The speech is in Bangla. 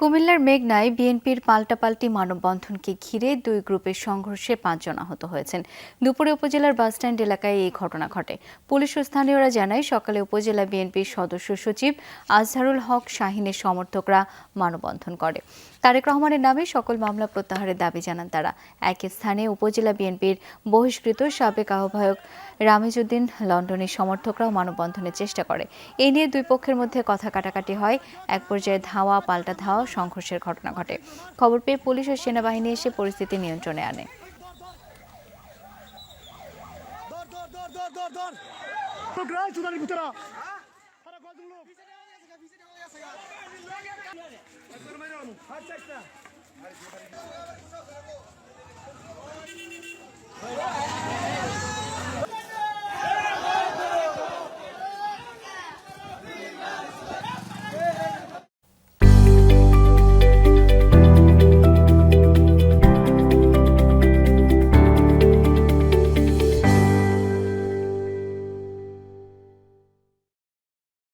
কুমিল্লার মেঘনায় বিএনপির পাল্টাপাল্টি মানববন্ধনকে ঘিরে দুই গ্রুপের সংঘর্ষে পাঁচজন আহত হয়েছেন। দুপুরে উপজেলার বাসস্ট্যান্ড এলাকায় এই ঘটনা ঘটে। পুলিশ ও স্থানীয়রা জানায়, সকালে উপজেলা বিএনপির সদস্য সচিব আজহারুল হক শাহিনের সমর্থকরা মানববন্ধন করে। তারেক রহমানের নামে সকল মামলা প্রত্যাহারের দাবি জানান তারা। একই স্থানে উপজেলা বিএনপির বহিষ্কৃত সাবেক আহ্বায়ক রামিজউদ্দিন লন্ডনের সমর্থকরাও মানববন্ধনের চেষ্টা করে। এই নিয়ে দুই পক্ষের মধ্যে কথা কাটাকাটি হয়। এক পর্যায়ে ধাওয়া, পাল্টা ধাওয়া সংঘর্ষের ঘটনা ঘটে। খবর পেয়ে পুলিশ ও সেনাবাহিনী এসে পরিস্থিতি নিয়ন্ত্রণে আনে।